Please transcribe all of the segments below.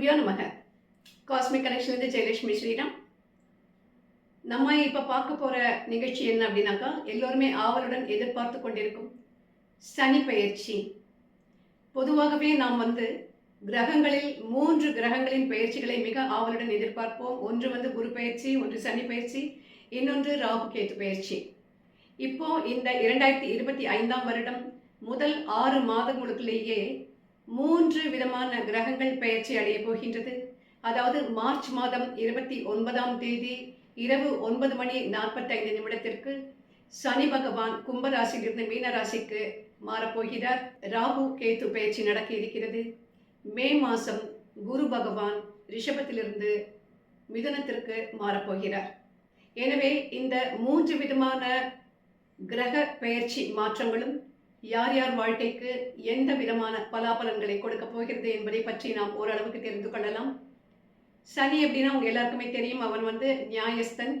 குருபியோ நமக காஸ்மிக் கனெக்ஷன்லேருந்து ஜெயலட்சுமி ஸ்ரீராம். நம்ம இப்போ பார்க்க போகிற நிகழ்ச்சி என்ன அப்படின்னாக்கா எல்லோருமே ஆவலுடன் எதிர்பார்த்து கொண்டிருக்கும் சனி பயிற்சி பொதுவாகவே நாம் வந்து கிரகங்களில் மூன்று கிரகங்களின் பயிற்சிகளை மிக ஆவலுடன் எதிர்பார்ப்போம். ஒன்று வந்து குரு பயிற்சி ஒன்று சனி பயிற்சி இன்னொன்று ராகு கேத்து பயிற்சி இப்போ இந்த இரண்டாயிரத்தி இருபத்தி ஐந்தாம் வருடம் முதல் ஆறு மாதங்களுக்குள்ளேயே மூன்று விதமான கிரகங்கள் பெயர்ச்சி அடைய போகின்றது. அதாவது மார்ச் மாதம் இருபத்தி ஒன்பதாம் தேதி இரவு ஒன்பது மணி நாற்பத்தைந்து நிமிடத்திற்கு சனி பகவான் கும்பராசியிலிருந்து மீனராசிக்கு மாறப்போகிறார் ராகு கேத்து பயிற்சி நடக்க இருக்கிறது. மே மாதம் குரு பகவான் ரிஷபத்திலிருந்து மிதுனத்திற்கு மாறப்போகிறார் எனவே இந்த மூன்று விதமான கிரக பெயர்ச்சி மாற்றங்களும் யார் யார் வாழ்க்கைக்கு எந்த விதமான பலாபலன்களை கொடுக்க போகிறது என்பதை பற்றி நாம் ஓரளவுக்கு தெரிந்து கொள்ளலாம். சனி அப்படின்னா உங்க எல்லாருக்குமே தெரியும் அவன் வந்து நியாயஸ்தன்.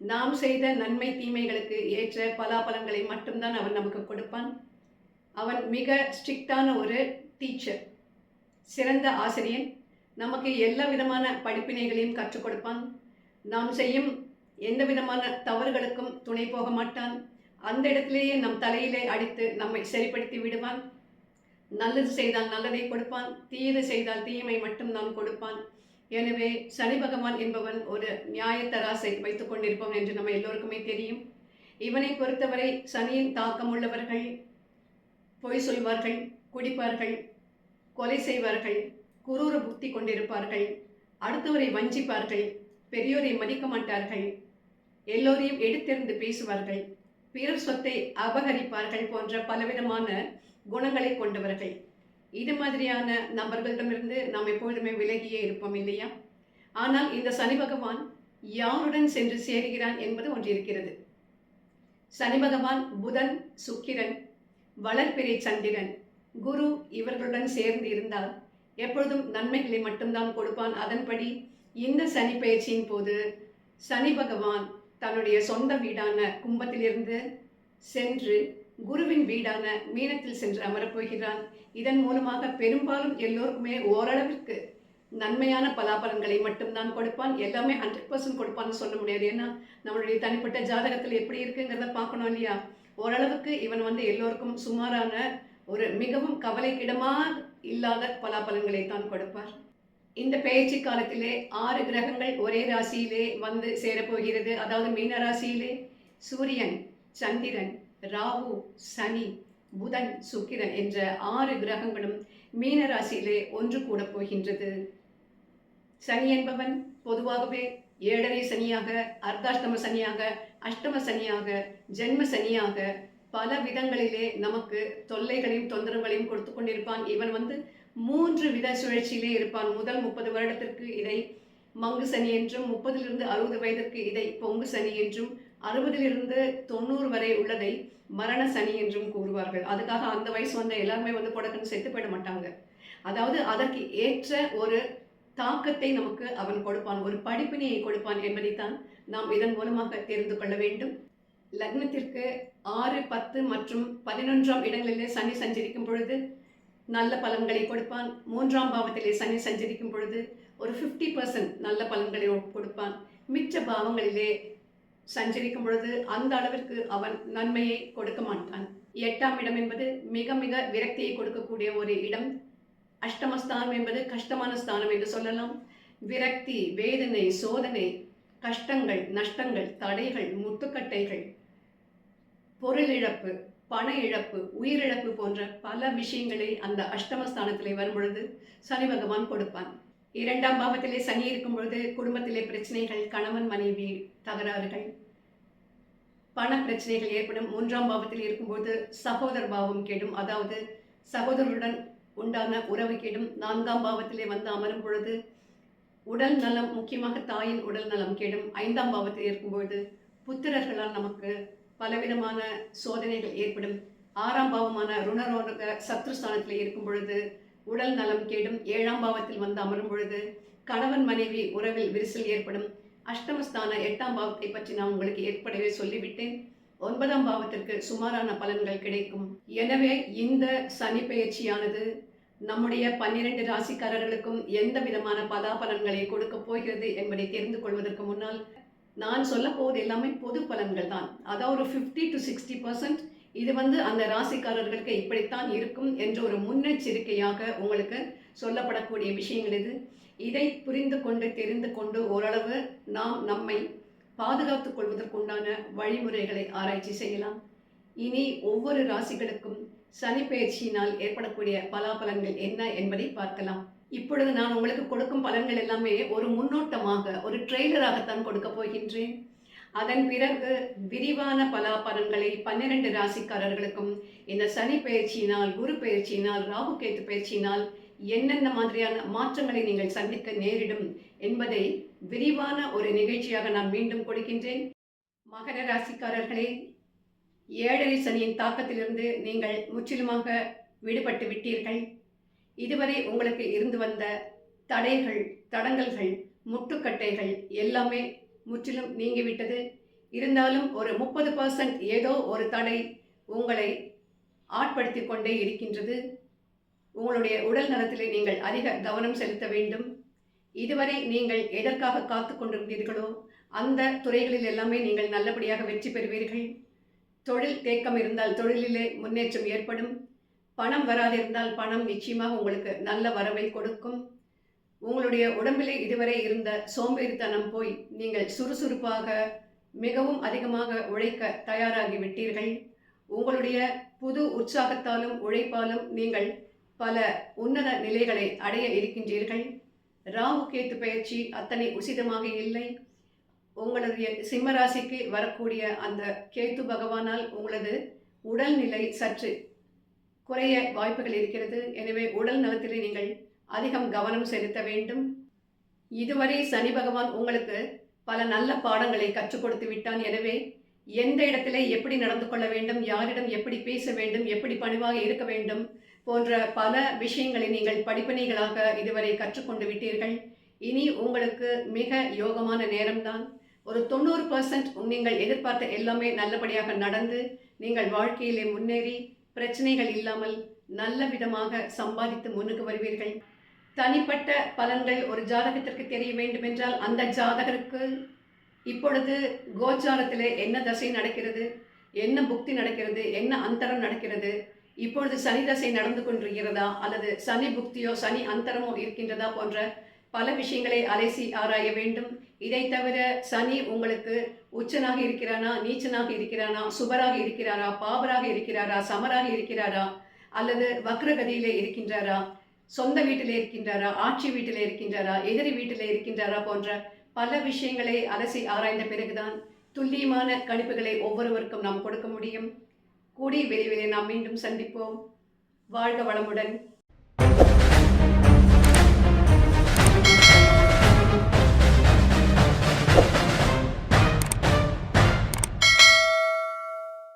நாம் செய்த நன்மை தீமைகளுக்கு ஏற்ற பலாபலன்களை மட்டும்தான் அவன் நமக்கு கொடுப்பான். அவன் மிக ஸ்ட்ரிக்டான ஒரு டீச்சர் சிறந்த ஆசிரியன். நமக்கு எல்லா விதமான படிப்பினைகளையும் கற்றுக் கொடுப்பான். நாம் செய்யும் எந்த விதமான தவறுகளுக்கும் துணை போக மாட்டான். அந்த இடத்திலேயே நம் தலையிலே அடித்து நம்மை சரிப்படுத்தி விடுவான். நல்லது செய்தால் நல்லதை கொடுப்பான். தீயது செய்தால் தீயமை மட்டும் தான் கொடுப்பான். எனவே சனி பகவான் என்பவன் ஒரு நியாயத்தராசை வைத்துக் கொண்டிருப்பவன் என்று நம்ம எல்லோருக்குமே தெரியும். இவனை பொறுத்தவரை சனியின் தாக்கம் உள்ளவர்கள் பொய் சொல்வார்கள் குடிப்பார்கள் கொலை செய்வார்கள் குரூர புத்தி கொண்டிருப்பார்கள் அடுத்தவரை வஞ்சிப்பார்கள் பெரியோரை மதிக்க மாட்டார்கள் எல்லோரையும் எடுத்தெறிந்து பேசுவார்கள். பிறர் சொத்தை அபகரிப்பார்கள் போன்ற பலவிதமான குணங்களை கொண்டவர்கள். இது மாதிரியான நபர்களிடமிருந்து நாம் எப்பொழுதுமே விலகியே இருப்போம் இல்லையா? ஆனால் இந்த சனி பகவான் யாருடன் சென்று சேருகிறான் என்பது ஒன்று இருக்கிறது. சனி பகவான் புதன் சுக்கிரன் வளர்பிறை சந்திரன் குரு இவர்களுடன் சேர்ந்து இருந்தால் எப்பொழுதும் நன்மைகளை மட்டும்தான் கொடுப்பான். அதன்படி இந்த சனி பயிற்சியின் போது சனி பகவான் தன்னுடைய சொந்த வீடான கும்பத்திலிருந்து சென்று குருவின் வீடான மீனத்தில் சென்று அமரப்போகிறான் இதன் மூலமாக பெரும்பாலும் எல்லோருக்குமே ஓரளவிற்கு நன்மையான பலாபலன்களை மட்டும்தான் கொடுப்பான். எல்லாமே ஹண்ட்ரட் பர்சன்ட் கொடுப்பான்னு சொல்ல முடியாது. ஏன்னா நம்மளுடைய தனிப்பட்ட ஜாதகத்தில் எப்படி இருக்குங்கிறத பார்க்கணும் இல்லையா? ஓரளவுக்கு இவன் வந்து எல்லோருக்கும் சுமாரான ஒரு மிகவும் கவலைக்கிடமாக இல்லாத பலாபலன்களை தான் கொடுப்பார். இந்த பேச்சு காலத்திலே ஆறு கிரகங்கள் ஒரே ராசியிலே வந்து சேரப்போகிறது. அதாவது மீன ராசியிலே சூரியன் சந்திரன் ராகு சனி புதன் சுக்கிரன் என்ற ஆறு கிரகங்களும் மீன ராசியிலே ஒன்று கூட போகின்றது. சனி என்பவன் பொதுவாகவே ஏழரை சனியாக அர்த்தாஷ்டம சனியாக அஷ்டம சனியாக ஜென்ம சனியாக பல விதங்களிலே நமக்கு தொல்லைகளையும் தொந்தரவுகளையும் கொடுத்து கொண்டிருப்பான். இவன் வந்து மூன்று வித சுழற்சியிலே இருப்பான். முதல் முப்பது வருடத்திற்கு இதை மங்கு சனி என்றும் முப்பதிலிருந்து அறுபது வயதிற்கு இதை பொங்கு சனி என்றும் அறுபதிலிருந்து தொண்ணூறு வரை உள்ளதை மரண சனி என்றும் கூறுவார்கள். அதுக்காக அந்த வயசு வந்த எல்லாருமே வந்து கொடக்குன்னு செத்து போயிட மாட்டாங்க. அதாவது அதற்கு ஏற்ற ஒரு தாக்கத்தை நமக்கு அவன் கொடுப்பான். ஒரு படிப்பினையை கொடுப்பான் என்பதைத்தான் நாம் இதன் மூலமாக தெரிந்து கொள்ள வேண்டும். லக்னத்திற்கு ஆறு பத்து மற்றும் பதினொன்றாம் இடங்களிலே சனி சஞ்சரிக்கும் பொழுது நல்ல பலன்களை கொடுப்பான். மூன்றாம் பாவத்திலே சனி சஞ்சரிக்கும் பொழுது ஒரு ஃபிஃப்டி பர்சன்ட் நல்ல பலன்களை கொடுப்பான். மிச்ச பாவங்களிலே சஞ்சரிக்கும் பொழுது அந்த அளவிற்கு அவன் நன்மையை கொடுக்க மாட்டான். எட்டாம் இடம் என்பது மிக மிக விரக்தியை கொடுக்கக்கூடிய ஒரு இடம். அஷ்டமஸ்தானம் என்பது கஷ்டமான ஸ்தானம் என்று சொல்லலாம். விரக்தி வேதனை சோதனை கஷ்டங்கள் நஷ்டங்கள் தடைகள் முட்டுக்கட்டைகள் பொருளிழப்பு பண இழப்பு உயிரிழப்பு போன்ற பல விஷயங்களை அந்த அஷ்டமஸ்தானத்திலே வரும்பொழுது சனி பகவான் கொடுப்பான் இரண்டாம் பாவத்திலே சனி இருக்கும் பொழுது குடும்பத்திலே பிரச்சனைகள் கணவன் மனைவி தகராறுகள் பண பிரச்சனைகள் ஏற்படும். மூன்றாம் பாவத்தில் இருக்கும்போது சகோதர பாவம் கேடும். அதாவது சகோதரருடன் உண்டான உறவு கேடும். நான்காம் பாவத்திலே வந்து அமரும் பொழுது உடல் நலம் முக்கியமாக தாயின் உடல் நலம் கேடும். ஐந்தாம் பாவத்தில் இருக்கும்பொழுது புத்திரர்களால் நமக்கு பலவிதமான சோதனைகள் ஏற்படும். ஆறாம் பாவமான ருணரோக சத்ருஸ்தானத்தில் இருக்கும் பொழுது உடல் நலம் கேடும் ஏழாம் பாவத்தில் வந்து அமரும் பொழுது கணவன் மனைவி உறவில் விரிசல் ஏற்படும். அஷ்டமஸ்தான எட்டாம் பாவத்தை பற்றி நான் உங்களுக்கு ஏற்படவே சொல்லிவிட்டேன். ஒன்பதாம் பாவத்திற்கு சுமாரான பலன்கள் கிடைக்கும். எனவே இந்த சனி பெயர்ச்சியானது நம்முடைய பன்னிரண்டு ராசிக்காரர்களுக்கும் எந்த விதமான பலாபலன்களை கொடுக்க போகிறது என்பதை தெரிந்து கொள்வதற்கு முன்னால் நான் சொல்ல போவது எல்லாமே பொது பலன்கள் தான் அதாவது ஒரு ஃபிஃப்டி டு சிக்ஸ்டி பர்சன்ட் இது வந்து அந்த ராசிக்காரர்களுக்கு இப்படித்தான் இருக்கும் என்ற ஒரு முன்னெச்சரிக்கையாக உங்களுக்கு சொல்லப்படக்கூடிய விஷயங்கள் இது. இதை புரிந்து கொண்டு தெரிந்து கொண்டு ஓரளவு நாம் நம்மை பாதுகாத்துக் கொள்வதற்குண்டான வழிமுறைகளை ஆராய்ச்சி செய்யலாம். இனி ஒவ்வொரு ராசிகளுக்கும் சனி பயிற்சியினால் ஏற்படக்கூடிய பலாபலன்கள் என்ன என்பதை பார்க்கலாம். இப்பொழுது நான் உங்களுக்கு கொடுக்கும் பலன்கள் எல்லாமே ஒரு முன்னோட்டமாக ஒரு ட்ரெய்லராகத்தான் கொடுக்க போகின்றேன். அதன் பிறகு விரிவான பலாபலன்களை பன்னிரண்டு ராசிக்காரர்களுக்கும் இந்த சனி பயிற்சியினால் குரு பயிற்சியினால் ராகு கேத்து பயிற்சியினால் என்னென்ன மாதிரியான மாற்றங்களை நீங்கள் சந்திக்க நேரிடும் என்பதை விரிவான ஒரு நிகழ்ச்சியாக நான் மீண்டும் கொடுக்கின்றேன். மகர ராசிக்காரர்களே ஏழரை சனியின் தாக்கத்திலிருந்து நீங்கள் முற்றிலுமாக விடுபட்டு விட்டீர்கள். இதுவரை உங்களுக்கு இருந்து வந்த தடைகள் தடங்கல்கள் முட்டுக்கட்டைகள் எல்லாமே முற்றிலும் நீங்கிவிட்டது. இருந்தாலும் ஒரு முப்பது பர்சன்ட் ஏதோ ஒரு தடை உங்களை ஆட்படுத்தி கொண்டே இருக்கின்றது. உங்களுடைய உடல் நலத்திலே நீங்கள் அதிக கவனம் செலுத்த வேண்டும். இதுவரை நீங்கள் எதற்காக காத்து கொண்டிருந்தீர்களோ அந்த துறைகளில் எல்லாமே நீங்கள் நல்லபடியாக வெற்றி பெறுவீர்கள். தொழில் தேக்கம் இருந்தால் தொழிலிலே முன்னேற்றம் ஏற்படும். பணம் வராதிருந்தால் பணம் நிச்சயமாக உங்களுக்கு நல்ல வரவை கொடுக்கும். உங்களுடைய உடம்பிலே இதுவரை இருந்த சோம்பேறித்தனம் போய் நீங்கள் சுறுசுறுப்பாக மிகவும் அதிகமாக உழைக்க தயாராகி விட்டீர்கள். உங்களுடைய புது உற்சாகத்தாலும் உழைப்பாலும் நீங்கள் பல உன்னத நிலைகளை அடைய இருக்கின்றீர்கள். ராகு கேத்து பயிற்சி அத்தனை உசிதமாக இல்லை. உங்களுடைய சிம்மராசிக்கு வரக்கூடிய அந்த கேத்து பகவானால் உங்களது உடல்நிலை சற்று குறைய வாய்ப்புகள் இருக்கிறது. எனவே உடல் நலத்திலே நீங்கள் அதிகம் கவனம் செலுத்த வேண்டும். இதுவரை சனி பகவான் உங்களுக்கு பல நல்ல பாடங்களை கற்றுக் கொடுத்து விட்டான். எனவே எந்த இடத்திலே எப்படி நடந்து கொள்ள வேண்டும் யாரிடம் எப்படி பேச வேண்டும் எப்படி பணிவாக இருக்க வேண்டும் போன்ற பல விஷயங்களை நீங்கள் படிப்பனைகளாக இதுவரை கற்றுக்கொண்டு விட்டீர்கள். இனி உங்களுக்கு மிக யோகமான நேரம்தான். ஒரு தொண்ணூறு பர்சன்ட் நீங்கள் எதிர்பார்த்த எல்லாமே நல்லபடியாக நடந்து நீங்கள் வாழ்க்கையிலே முன்னேறி பிரச்சனைகள் இல்லாமல் நல்ல விதமாக சம்பாதித்து முன்னுக்கு வருவீர்கள். தனிப்பட்ட பலன்கள் ஒரு ஜாதகத்திற்கு தெரிய வேண்டுமென்றால் அந்த ஜாதகருக்கு இப்பொழுது கோச்சாரத்தில் என்ன தசை நடக்கிறது என்ன புக்தி நடக்கிறது என்ன அந்தரம் நடக்கிறது இப்பொழுது சனி தசை நடந்து கொண்டிருக்கிறதா அல்லது சனி புக்தியோ சனி அந்தரமோ இருக்கின்றதா போன்ற பல விஷயங்களை அலைசி ஆராய வேண்டும். இதை தவிர சனி உங்களுக்கு உச்சனாக இருக்கிறானா நீச்சனாக இருக்கிறானா சுபராக இருக்கிறாரா பாபராக இருக்கிறாரா சமராக இருக்கிறாரா அல்லது வக்ரகதியிலே இருக்கின்றாரா சொந்த வீட்டிலே இருக்கின்றாரா ஆட்சி வீட்டிலே இருக்கின்றாரா எதிரி வீட்டிலே இருக்கின்றாரா போன்ற பல விஷயங்களை அலசி ஆராய்ந்த பிறகுதான் துல்லியமான கணிப்புகளை ஒவ்வொருவருக்கும் நாம் கொடுக்க முடியும். கூடி விரைவிலே நாம் மீண்டும் சந்திப்போம். வாழ்க வளமுடன்.